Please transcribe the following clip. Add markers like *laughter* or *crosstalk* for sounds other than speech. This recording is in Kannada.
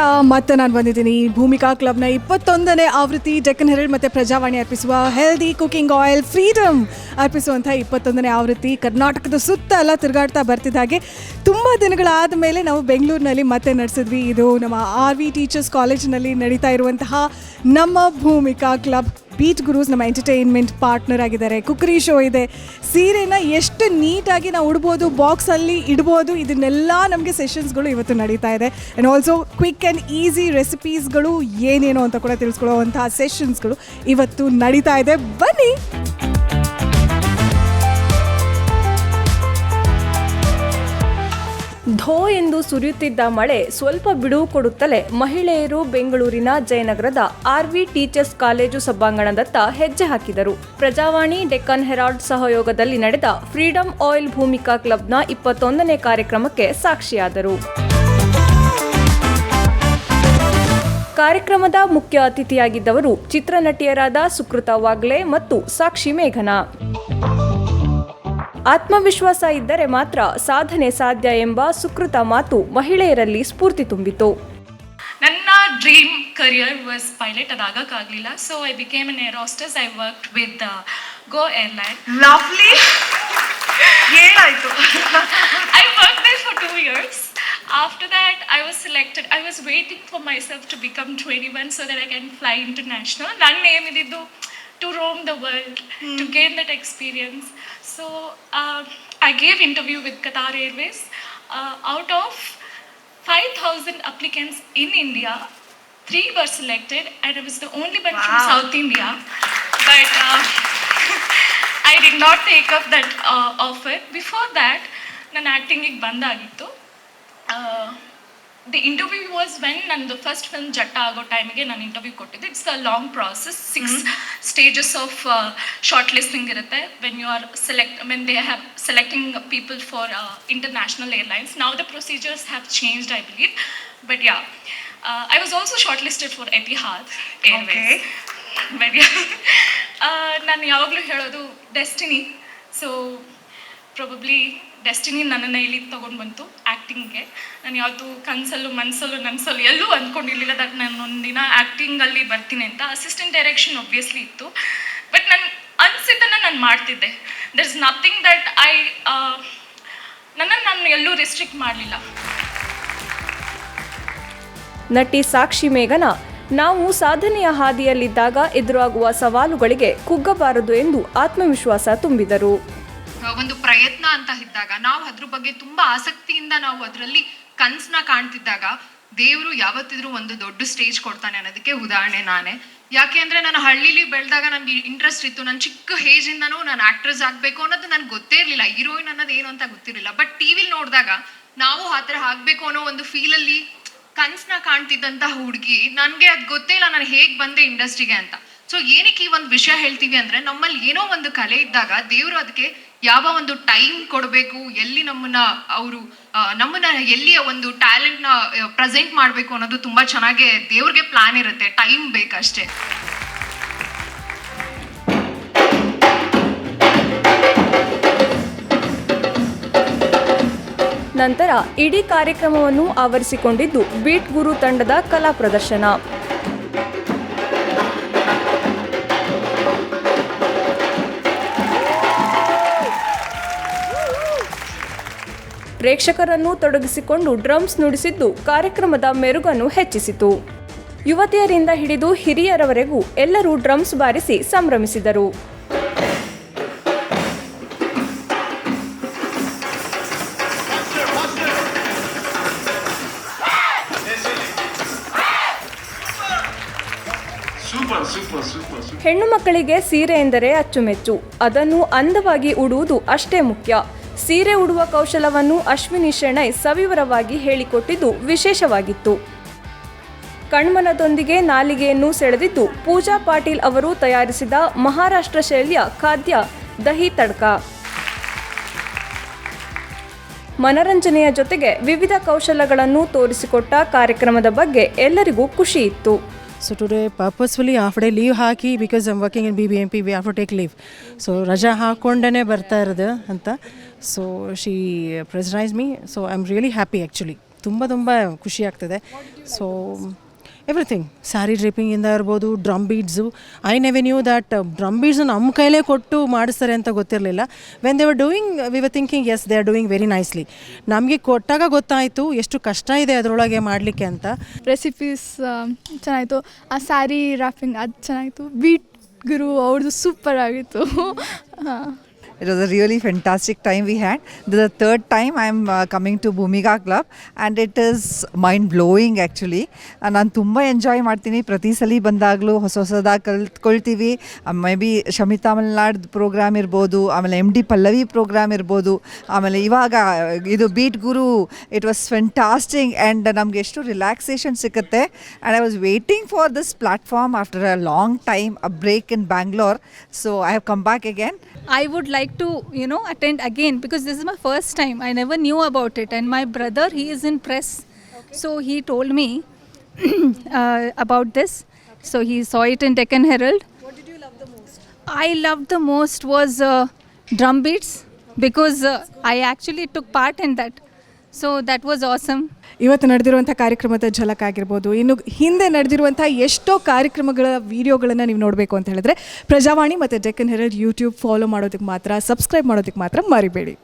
ನಮಸ್ಕಾರ ಮತ್ತೆ ನಾನು ಬಂದಿದ್ದೀನಿ. ಭೂಮಿಕಾ ಕ್ಲಬ್ನ ಇಪ್ಪತ್ತೊಂದನೇ ಆವೃತ್ತಿ ಡೆಕ್ಕನ್ ಹೆರಲ್ಡ್ ಮತ್ತು ಪ್ರಜಾವಾಣಿ ಅರ್ಪಿಸುವ ಹೆಲ್ದಿ ಕುಕಿಂಗ್ ಆಯಿಲ್ ಫ್ರೀಡಮ್ ಅರ್ಪಿಸುವಂಥ ಇಪ್ಪತ್ತೊಂದನೇ ಆವೃತ್ತಿ. ಕರ್ನಾಟಕದ ಸುತ್ತ ಎಲ್ಲ ತಿರುಗಾಡ್ತಾ ಬರ್ತಿದ್ದ ಹಾಗೆ ತುಂಬ ದಿನಗಳಾದ ಮೇಲೆ ನಾವು ಬೆಂಗಳೂರಿನಲ್ಲಿ ಮತ್ತೆ ನಡೆಸಿದ್ವಿ. ಇದು ನಮ್ಮ ಆರ್ ವಿ ಟೀಚರ್ಸ್ ಕಾಲೇಜಿನಲ್ಲಿ ನಡೀತಾ ಇರುವಂತಹ ನಮ್ಮ ಭೂಮಿಕಾ ಕ್ಲಬ್. ಬೀಟ್ ಗುರೂಸ್ ನಮ್ಮ ಎಂಟರ್ಟೈನ್ಮೆಂಟ್ ಪಾರ್ಟ್ನರ್ ಆಗಿದ್ದಾರೆ. ಕುಕ್ರಿ ಶೋ ಇದೆ. ಸೀರೆನ ಎಷ್ಟು ನೀಟಾಗಿ ನಾವು ಉಡ್ಬೋದು, ಬಾಕ್ಸಲ್ಲಿ ಇಡ್ಬೋದು, ಇದನ್ನೆಲ್ಲ ನಮಗೆ ಸೆಷನ್ಸ್ಗಳು ಇವತ್ತು ನಡೀತಾ ಇದೆ. And also quick and easy ರೆಸಿಪೀಸ್ಗಳು ಏನೇನು ಅಂತ ಕೂಡ ತಿಳಿಸ್ಕೊಳ್ಳುವಂತಹ ಸೆಷನ್ಸ್ಗಳು ಇವತ್ತು ನಡೀತಾ ಇದೆ. ಬನ್ನಿ! ಧೋ ಎಂದು ಸುರಿಯುತ್ತಿದ್ದ ಮಳೆ ಸ್ವಲ್ಪ ಬಿಡುವು ಕೊಡುತ್ತಲೇ ಮಹಿಳೆಯರು ಬೆಂಗಳೂರಿನ ಜಯನಗರದ ಆರ್ವಿ ಟೀಚರ್ಸ್ ಕಾಲೇಜು ಸಭಾಂಗಣದತ್ತ ಹೆಜ್ಜೆ ಹಾಕಿದರು. ಪ್ರಜಾವಾಣಿ, ಡೆಕ್ಕನ್ ಹೆರಾಲ್ಡ್ ಸಹಯೋಗದಲ್ಲಿ ನಡೆದ ಫ್ರೀಡಂ ಆಯಿಲ್ ಭೂಮಿಕಾ ಕ್ಲಬ್ನ ಇಪ್ಪತ್ತೊಂದನೇ ಕಾರ್ಯಕ್ರಮಕ್ಕೆ ಸಾಕ್ಷಿಯಾದರು. ಕಾರ್ಯಕ್ರಮದ ಮುಖ್ಯ ಅತಿಥಿಯಾಗಿದ್ದವರು ಚಿತ್ರನಟಿಯರಾದ ಸುಕೃತ ವಾಗ್ಲೆ ಮತ್ತು ಸಾಕ್ಷಿ ಮೇಘನಾ. ಆತ್ಮವಿಶ್ವಾಸ ಇದ್ದರೆ ಮಾತ್ರ ಸಾಧನೆ ಸಾಧ್ಯ ಎಂಬ ಸುಕೃತ ಮಾತು ಮಹಿಳೆಯರಲ್ಲಿ ಸ್ಫೂರ್ತಿ ತುಂಬಿತು. ನನ್ನ ಡ್ರೀಮ್ ಕರಿಯರ್ ವಾಸ್ ಪೈಲಟ್ ಅದು ಆಗೋಕ್ಕಾಗಲಿಲ್ಲ. So I became an air hostess I work with Go airline lovely ಏನಾಯ್ತು? I work for two years after After I I selected I was waiting for for to become twenty 21 so that I can fly international. ನನ್ನ ನೇಮ್ ಇದ್ದಿದ್ದು to roam the world, to gain that experience. So uh, I gave interview with Qatar Airways. Uh, out of 5,000 applicants in India, three were selected, and I was the only one from Wow. South India. But uh, *laughs* I did not take up that uh, offer. Before that, ನನ್ನ ಆ್ಯಕ್ಟಿಂಗಿಗೆ ಬಂದಾಗಿತ್ತು ದಿ ಇಂಟರ್ವ್ಯೂ ವಾಸ್ ವೆನ್ ನಂದು ಫಸ್ಟ್ ಫಿಲ್ಮ್ ಜಟ್ಟ ಆಗೋ ಟೈಮಿಗೆ ನಾನು ಇಂಟರ್ವ್ಯೂ ಕೊಟ್ಟಿದ್ದೆ it's a long process six stages of shortlisting ಇರುತ್ತೆ. When you are select when they have selecting people for international airlines ನಾವು the procedures have changed I believe but yeah I was also shortlisted for Etihad Airways but ನಾನು ಯಾವಾಗಲೂ ಹೇಳೋದು ಡೆಸ್ಟಿನಿ ಸೊ ಪ್ರೊಬಬ್ಲಿ ಡೆಸ್ಟಿನಿ ನನ್ನನ್ನು ಇಲ್ಲಿ ತೊಗೊಂಡು ಬಂತು. ಆ್ಯಕ್ಟಿಂಗ್ಗೆ ನಾನು ಯಾವುದು ಕನಸಲ್ಲೂ ಮನಸ್ಸಲ್ಲೂ ನನಸಲ್ಲೂ ಎಲ್ಲೂ ಅಂದ್ಕೊಂಡಿರಲಿಲ್ಲ ದಟ್ ನಾನು ಒಂದಿನ ಆ್ಯಕ್ಟಿಂಗಲ್ಲಿ ಬರ್ತೀನಿ ಅಂತ. ಅಸಿಸ್ಟೆಂಟ್ ಡೈರೆಕ್ಷನ್ ಒಬ್ವಿಯಸ್ಲಿ ಇತ್ತು. ಬಟ್ ನಾನು ಅನಿಸಿದ್ದನ್ನು ನಾನು ಮಾಡ್ತಿದ್ದೆ. There is nothing that I ನನ್ನನ್ನು ನಾನು ಎಲ್ಲೂ ರಿಸ್ಟ್ರಿಕ್ಟ್ ಮಾಡಲಿಲ್ಲ. ನಟಿ ಸಾಕ್ಷಿ ಮೇಘನ, ನಾವು ಸಾಧನೆಯ ಹಾದಿಯಲ್ಲಿದ್ದಾಗ ಎದುರಾಗುವ ಸವಾಲುಗಳಿಗೆ ಕುಗ್ಗಬಾರದು ಎಂದು ಆತ್ಮವಿಶ್ವಾಸ ತುಂಬಿದರು. ಒಂದು ಪ್ರಯತ್ನ ಅಂತ ಇದ್ದಾಗ, ನಾವು ಅದ್ರ ಬಗ್ಗೆ ತುಂಬಾ ಆಸಕ್ತಿಯಿಂದ ನಾವು ಅದರಲ್ಲಿ ಕನ್ಸ್ನ ಕಾಣ್ತಿದ್ದಾಗ, ದೇವರು ಯಾವತ್ತಿದ್ರೂ ಒಂದು ದೊಡ್ಡ ಸ್ಟೇಜ್ ಕೊಡ್ತಾನೆ ಅನ್ನೋದಕ್ಕೆ ಉದಾಹರಣೆ ನಾನೇ. ಯಾಕೆ ಅಂದ್ರೆ ನಾನು ಹಳ್ಳಿಲಿ ಬೆಳೆದಾಗ ನನಗೆ ಇಂಟ್ರೆಸ್ಟ್ ಇತ್ತು. ನಾನು ಚಿಕ್ಕ ಏಜಿಂದನೂ ನಾನು ಆಕ್ಟ್ರೆಸ್ ಆಗಬೇಕು ಅನ್ನೋದು ನನಗೆ ಗೊತ್ತೇ ಇರಲಿಲ್ಲ. ಹೀರೋಯಿನ್ ಅನ್ನೋದು ಏನು ಅಂತ ಗೊತ್ತಿರಲಿಲ್ಲ. ಬಟ್ ಟಿವಿಲಿ ನೋಡಿದಾಗ ನಾವು ಆ ಥರ ಆಗಬೇಕು ಅನ್ನೋ ಒಂದು ಫೀಲಲ್ಲಿ ಕನ್ಸ್ನ ಕಾಣ್ತಿದ್ದಂತ ಹುಡುಗಿ, ನನಗೆ ಅದು ಗೊತ್ತೇ ಇಲ್ಲ ನಾನು ಹೇಗೆ ಬಂದೆ ಇಂಡಸ್ಟ್ರಿಗೆ ಅಂತ. ಸೊ ಏನಕ್ಕೆ ಈ ಒಂದು ವಿಷಯ ಹೇಳ್ತೀವಿ ಅಂದ್ರೆ, ನಮ್ಮಲ್ಲಿ ಏನೋ ಒಂದು ಕಲೆ ಇದ್ದಾಗ ದೇವರು ಅದಕ್ಕೆ ಯಾವ ಒಂದು ಟೈಮ್ ಕೊಡಬೇಕು, ಎಲ್ಲಿ ನಮ್ಮನ್ನ ಅವರು ನಮ್ಮನ್ನ ಎಲ್ಲಿಯ ಒಂದು ಟ್ಯಾಲೆಂಟ್ನ ಪ್ರೆಸೆಂಟ್ ಮಾಡಬೇಕು ಅನ್ನೋದು ತುಂಬಾ ಚೆನ್ನಾಗಿ ದೇವ್ರಿಗೆ ಪ್ಲಾನ್ ಇರುತ್ತೆ ಟೈಮ್ ಬೇಕಷ್ಟೇ. ನಂತರ ಇಡೀ ಕಾರ್ಯಕ್ರಮವನ್ನು ಆವರಿಸಿಕೊಂಡಿದ್ದು ಬೀಟ್ ಗುರು ತಂಡದ ಕಲಾ ಪ್ರದರ್ಶನ. ಪ್ರೇಕ್ಷಕರನ್ನು ತೊಡಗಿಸಿಕೊಂಡು ಡ್ರಮ್ಸ್ ನುಡಿಸಿದ್ದು ಕಾರ್ಯಕ್ರಮದ ಮೆರುಗನ್ನು ಹೆಚ್ಚಿಸಿತು. ಯುವತಿಯರಿಂದ ಹಿಡಿದು ಹಿರಿಯರವರೆಗೂ ಎಲ್ಲರೂ ಡ್ರಮ್ಸ್ ಬಾರಿಸಿ ಸಂಭ್ರಮಿಸಿದರು. ಹೆಣ್ಣು ಮಕ್ಕಳಿಗೆ ಸೀರೆ ಎಂದರೆ ಅಚ್ಚುಮೆಚ್ಚು. ಅದನ್ನು ಅಂದವಾಗಿ ಉಡುವುದು ಅಷ್ಟೇ ಮುಖ್ಯ. ಸೀರೆ ಉಡುವ ಕೌಶಲವನ್ನು ಅಶ್ವಿನಿ ಶೆಣೈ ಸವಿವರವಾಗಿ ಹೇಳಿಕೊಟ್ಟಿದ್ದು ವಿಶೇಷವಾಗಿತ್ತು. ಕಣ್ಮನದೊಂದಿಗೆ ನಾಲಿಗೆಯನ್ನು ಸೆಳೆದಿದ್ದು ಪೂಜಾ ಪಾಟೀಲ್ ಅವರು ತಯಾರಿಸಿದ ಮಹಾರಾಷ್ಟ್ರ ಶೈಲಿಯ ಖಾದ್ಯ ದಹಿ ತಡ್ಕ. ಮನರಂಜನೆಯ ಜೊತೆಗೆ ವಿವಿಧ ಕೌಶಲಗಳನ್ನು ತೋರಿಸಿಕೊಟ್ಟ ಕಾರ್ಯಕ್ರಮದ ಬಗ್ಗೆ ಎಲ್ಲರಿಗೂ ಖುಷಿ ಇತ್ತು today purposefully half day leave hockey because I'm working in B B M P we have to take leave so ರಜಾ ಹಾಕ್ಕೊಂಡೇ ಬರ್ತಾ ಇರೋದು ಅಂತ. So she pressurise me so I am really happy actually ತುಂಬ ತುಂಬ ಖುಷಿ ಆಗ್ತದೆ. ಸೊ ಎವ್ರಿಥಿಂಗ್ ಸ್ಯಾರಿ ಡ್ರಿಪ್ಪಿಂಗಿಂದ ಇರ್ಬೋದು drum beads I never knew that drum beads ನಮ್ಮ ಕೈಲೇ ಕೊಟ್ಟು ಮಾಡಿಸ್ತಾರೆ ಅಂತ ಗೊತ್ತಿರಲಿಲ್ಲ. When they were doing we were thinking as they are doing very nicely ನಮಗೆ ಕೊಟ್ಟಾಗ ಗೊತ್ತಾಯಿತು, ಎಷ್ಟು ಕಷ್ಟ ಇದೆ ಅದರೊಳಗೆ ಮಾಡಲಿಕ್ಕೆ ಅಂತ. ರೆಸಿಪೀಸ್ ಚೆನ್ನಾಯಿತು. ಆ ಸ್ಯಾರಿ ರಾಫಿಂಗ್ ಅದು ಚೆನ್ನಾಗಿತ್ತು ಬೀಟ್ ಗುರು ಅವ್ರದ್ದು ಸೂಪರ್ ಆಗಿತ್ತು. *laughs* ಹಾಂ. It was a really fantastic time we had. This is the third time I'm uh, coming to Bhumika Club and it is mind blowing actually. ನಾನು ತುಂಬ ಎಂಜಾಯ್ ಮಾಡ್ತೀನಿ ಪ್ರತಿ ಸಲ ಬಂದಾಗಲೂ ಹೊಸ ಹೊಸದಾಗಿ ಕಲ್ತ್ಕೊಳ್ತೀವಿ maybe Shamitha Malnad programme ಇರ್ಬೋದು ಆಮೇಲೆ ಎಂ ಡಿ ಪಲ್ಲವಿ ಪ್ರೋಗ್ರಾಮ್ ಇರ್ಬೋದು ಆಮೇಲೆ ಇವಾಗ ಇದು ಬೀಟ್ ಗುರು ಇಟ್ ವಾಸ್ ಫೆಂಟಾಸ್ಟಿಂಗ್ ಆ್ಯಂಡ್ ನಮಗೆ ಎಷ್ಟು ರಿಲ್ಯಾಕ್ಸೇಷನ್ ಸಿಗುತ್ತೆ and I was waiting for this platform after a long time a break in Bangalore so I have come back again would would like to, you know, attend again because this is my first time. I never knew about it, and my brother, he is in press, so he told me *clears throat* uh, about this. So he saw it in Deccan Herald. What did you love the most? I loved the most was uh, drum beats because uh, I actually took part in that. So that was awesome ಇವತ್ತು ನಡೆದಿರುವಂಥ ಕಾರ್ಯಕ್ರಮದ ಝಲಕ್ ಆಗಿರ್ಬೋದು, ಇನ್ನು ಹಿಂದೆ ನಡೆದಿರುವಂಥ ಎಷ್ಟೋ ಕಾರ್ಯಕ್ರಮಗಳ ವಿಡಿಯೋಗಳನ್ನು ನೀವು ನೋಡಬೇಕು ಅಂತ ಹೇಳಿದ್ರೆ ಪ್ರಜಾವಾಣಿ ಮತ್ತು ಡೆಕ್ಕನ್ ಹೆರಲ್ಡ್ ಯೂಟ್ಯೂಬ್ ಫಾಲೋ ಮಾಡೋದಕ್ಕೆ ಮಾತ್ರ ಸಬ್ಸ್ಕ್ರೈಬ್ ಮಾಡೋದಕ್ಕೆ ಮಾತ್ರ ಮರಿಬೇಡಿ.